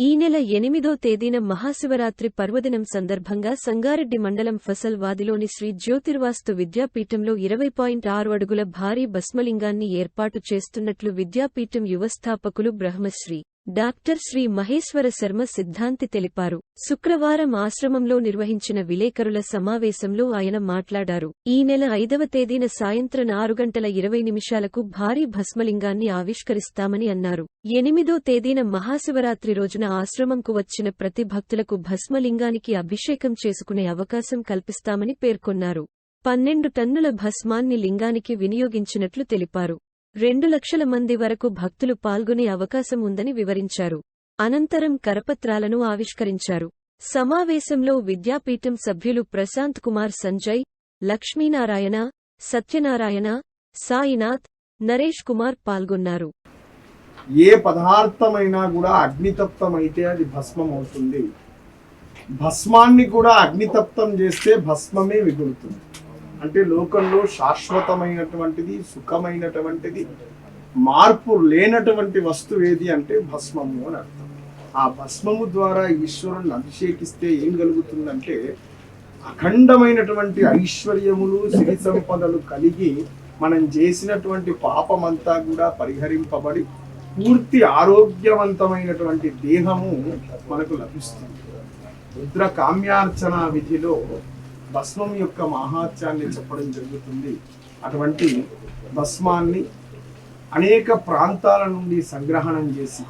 ఈ నెల ఎనిమిదో తేదీన మహాశివరాత్రి పర్వదినం సందర్భంగా సంగారెడ్డి మండలం ఫసల్ వాదిలోని శ్రీ జ్యోతిర్వాస్తు విద్యాపీఠంలో ఇరవై పాయింట్ ఆరు అడుగుల భారీ భస్మలింగాన్ని ఏర్పాటు చేస్తున్నట్లు విద్యాపీఠం యువస్థాపకులు బ్రహ్మశ్రీ డాక్టర్ శ్రీ మహేశ్వర శర్మ సిద్ధాంతి తెలిపారు. శుక్రవారం ఆశ్రమంలో నిర్వహించిన విలేకరుల సమావేశంలో ఆయన మాట్లాడారు. ఈ నెల ఐదవ తేదీన సాయంత్రం ఆరు గంటల ఇరవై నిమిషాలకు భారీ భస్మలింగాన్ని ఆవిష్కరిస్తామని అన్నారు. ఎనిమిదో తేదీన మహాశివరాత్రి రోజున ఆశ్రమంకు వచ్చిన ప్రతి భక్తులకు భస్మలింగానికి అభిషేకం చేసుకునే అవకాశం కల్పిస్తామని పేర్కొన్నారు. పన్నెండు టన్నుల భస్మాన్ని లింగానికి వినియోగించినట్లు తెలిపారు. రెండు లక్షల మంది వరకు భక్తులు పాల్గొనే అవకాశం ఉందని వివరించారు. అనంతరం కరపత్రాలను ఆవిష్కరించారు. సమావేశంలో విద్యాపీఠం సభ్యులు ప్రశాంత్ కుమార్ సంజయ్ లక్ష్మీనారాయణ సత్యనారాయణ సాయినాథ్ నరేష్ కుమార్ పాల్గొన్నారు. ఏ పదార్థమైనా కూడా అగ్నితప్తం అయితే అది భస్మం అవుతుంది భస్మాన్ని కూడా అగ్నితప్తం చేస్తే భస్మమే మిగులుతుంది అంటే లోకంలో శాశ్వతమైనటువంటిది సుఖమైనటువంటిది మార్పు లేనటువంటి వస్తువు ఏది అంటే భస్మము అని అర్థం. ఆ భస్మము ద్వారా ఈశ్వరుణ్ణి అభిషేకిస్తే ఏం కలుగుతుందంటే అఖండమైనటువంటి ఐశ్వర్యములు సిరి సంపదలు కలిగి మనం చేసినటువంటి పాపమంతా కూడా పరిహరింపబడి పూర్తి ఆరోగ్యవంతమైనటువంటి దేహము మనకు లభిస్తుంది. రుద్ర కామ్యార్చన విధిలో భస్మం యొక్క మహాత్యాన్ని చెప్పడం జరుగుతుంది. అటువంటి భస్మాన్ని అనేక ప్రాంతాల నుండి సంగ్రహణం చేసి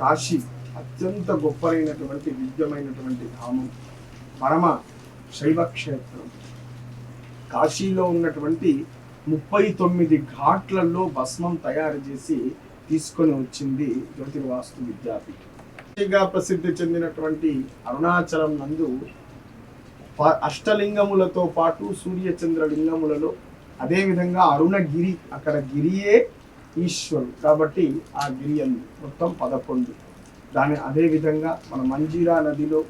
కాశీ అత్యంత గొప్పలైనటువంటి దివ్యమైనటువంటి ధామం పరమ శైవ క్షేత్రం కాశీలో ఉన్నటువంటి ముప్పై తొమ్మిది ఘాట్లలో భస్మం తయారు చేసి తీసుకొని వచ్చింది జ్యోతిర్వాస్తు విద్యాపీఠం. ప్రసిద్ధి చెందినటువంటి అరుణాచలం నందు అష్టలింగములతో పాటు సూర్యచంద్ర లింగములలో అదేవిధంగా అరుణగిరి అక్కడ గిరియే ఈశ్వరుడు. కాబట్టి ఆ గిరి అంది మొత్తం పదకొండు. దాని అదేవిధంగా మన మంజీరా నదిలో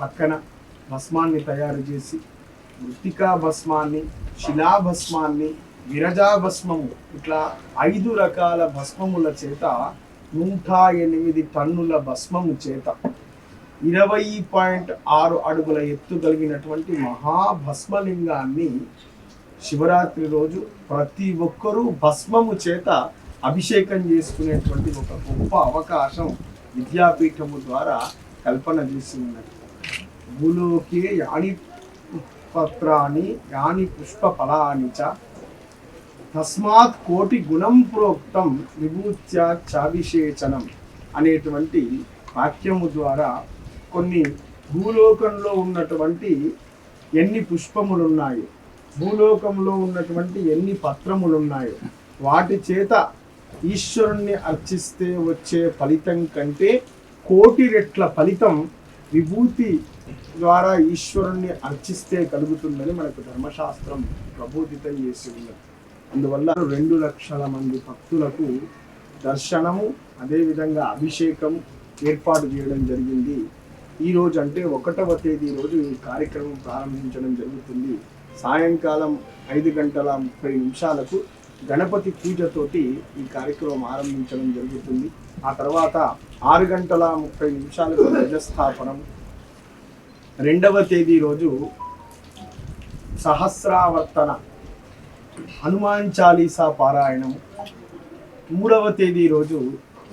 పక్కన భస్మాన్ని తయారు చేసి మృతికా భస్మాన్ని శిలా భస్మాన్ని విరజా భస్మము ఇట్లా ఐదు రకాల భస్మముల చేత నూట ఎనిమిది టన్నుల భస్మము చేత ఇరవై పాయింట్ ఆరు అడుగుల ఎత్తు కలిగినటువంటి మహాభస్మలింగాన్ని శివరాత్రి రోజు ప్రతి ఒక్కరూ భస్మము చేత అభిషేకం చేసుకునేటువంటి ఒక గొప్ప అవకాశం విద్యాపీఠము ద్వారా కల్పన చేసి ఉన్నది. భూలోకే యాని పత్రాన్ని యాని పుష్ప ఫలాన్ని చ తస్మాత్ కోటి గుణం ప్రోక్తం విభూత్యాచాభిషేచనం అనేటువంటి వాక్యము ద్వారా కొన్ని భూలోకంలో ఉన్నటువంటి ఎన్ని పుష్పములు ఉన్నాయి భూలోకంలో ఉన్నటువంటి ఎన్ని పత్రములు ఉన్నాయి వాటి చేత ఈశ్వరుణ్ణి అర్చిస్తే వచ్చే ఫలితం కంటే కోటి రెట్ల ఫలితం విభూతి ద్వారా ఈశ్వరుణ్ణి అర్చిస్తే కలుగుతుందని మనకు ధర్మశాస్త్రం ప్రబోధితం చేసి ఉన్నది. అందువల్ల రెండు లక్షల మంది భక్తులకు దర్శనము అదేవిధంగా అభిషేకం ఏర్పాటు చేయడం జరిగింది. ఈ రోజు అంటే ఒకటవ తేదీ రోజు ఈ కార్యక్రమం ప్రారంభించడం జరుగుతుంది. సాయంకాలం ఐదు గంటల ముప్పై నిమిషాలకు గణపతి పూజతోటి ఈ కార్యక్రమం ఆరంభించడం జరుగుతుంది. ఆ తర్వాత ఆరు గంటల ముప్పై నిమిషాలకు ధ్వజస్థాపనం. రెండవ తేదీ రోజు సహస్రావర్తన. హనుమాన్ చాలీసా పారాయణం. మూడవ తేదీ రోజు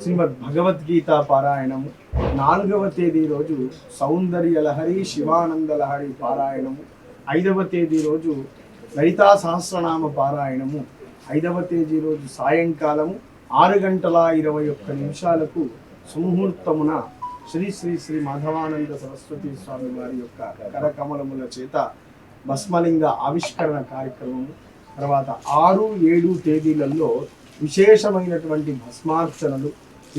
శ్రీమద్ భగవద్గీత పారాయణము నాలుగవ తేదీ రోజు సౌందర్య లహరి శివానంద లహరి పారాయణము. ఐదవ తేదీ రోజు లలితా సహస్రనామ పారాయణము. ఐదవ తేదీ రోజు సాయంకాలము ఆరు గంటల ఇరవై ఒక్క నిమిషాలకు సుముహూర్తమున శ్రీ శ్రీ శ్రీ మాధవానంద సరస్వతి స్వామి వారి యొక్క కరకమలముల చేత భస్మలింగ ఆవిష్కరణ కార్యక్రమము. తర్వాత ఆరు ఏడు తేదీలలో విశేషమైనటువంటి భస్మార్చనలు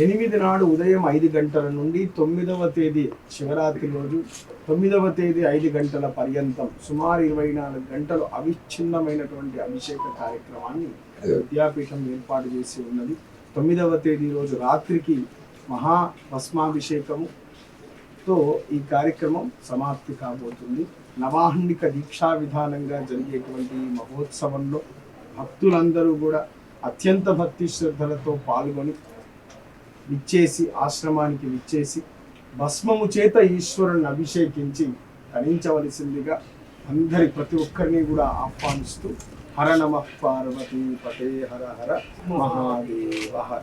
ఎనిమిది నాడు ఉదయం ఐదు గంటల నుండి తొమ్మిదవ తేదీ శివరాత్రి రోజు తొమ్మిదవ తేదీ ఐదు గంటల పర్యంతం సుమారు ఇరవై నాలుగు గంటలు అవిచ్ఛిన్నమైనటువంటి అభిషేక కార్యక్రమాన్ని విద్యాపీఠం ఏర్పాటు చేసి ఉన్నది. తొమ్మిదవ తేదీ రోజు రాత్రికి మహా భస్మాభిషేకము. తో ఈ కార్యక్రమం సమాప్తి కాబోతుంది. నవాహ్నిక దీక్షా విధానంగా జరిగేటువంటి ఈ మహోత్సవంలో భక్తులందరూ కూడా అత్యంత భక్తి శ్రద్ధలతో పాల్గొని విచ్చేసి ఆశ్రమానికి విచ్చేసి భస్మము చేత ఈశ్వరుని అభిషేకించి తరించవలసిందిగా అందరి ప్రతి ఒక్కరిని కూడా ఆహ్వానిస్తూ హర నమ పార్వతీ పతే హర హర మహాదేవ హర.